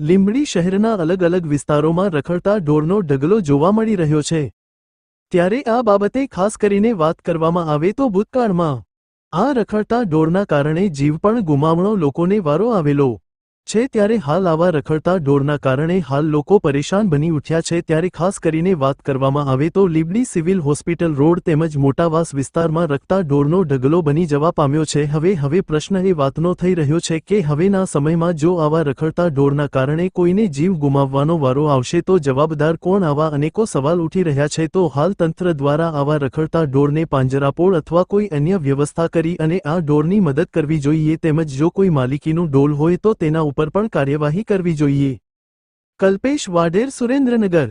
લીંબડી શહેરના અલગ અલગ વિસ્તારોમાં રખડતા ઢોરનો ઢગલો જોવા મળી રહ્યો છે. ત્યારે આ બાબતે ખાસ કરીને વાત કરવામાં આવે તો ભૂતકાળમાં આ રખડતા ઢોરના કારણે જીવ પણ ગુમાવણો લોકોને વારો આવેલો. છે ત્યારે હાલ આવા રખડતા ઢોરના કારણે હાલ લોકો પરેશાન બની ઉઠ્યા છે. ત્યારે ખાસ કરીને વાત કરવામાં આવે તો લીબડી સિવિલ હોસ્પિટલ રોડ તેમજ મોટાવાસ વિસ્તારમાં રખતા ઢોરનો ઢગલો બની જવા પામ્યો છે. હવે હવે પ્રશ્ન એ વાતનો થઈ રહ્યો છે કે હવેના સમયમાં જો આવા રખડતા ઢોરના કારણે કોઈને જીવ ગુમાવવાનો વારો આવશે તો જવાબદાર કોણ? આવા અનેકો સવાલ ઉઠી રહ્યા છે. તો હાલ તંત્ર દ્વારા આવા રખડતા ઢોરને પાંજરાપોળ અથવા કોઈ અન્ય વ્યવસ્થા કરી અને આ ઢોરની મદદ કરવી જોઈએ. તેમજ જો કોઈ માલિકીનું ઢોલ હોય તો તેના ઉપર પણ કાર્યવાહી કરવી જોઈએ. કલ્પેશ વાડેર સુરેન્દ્રનગર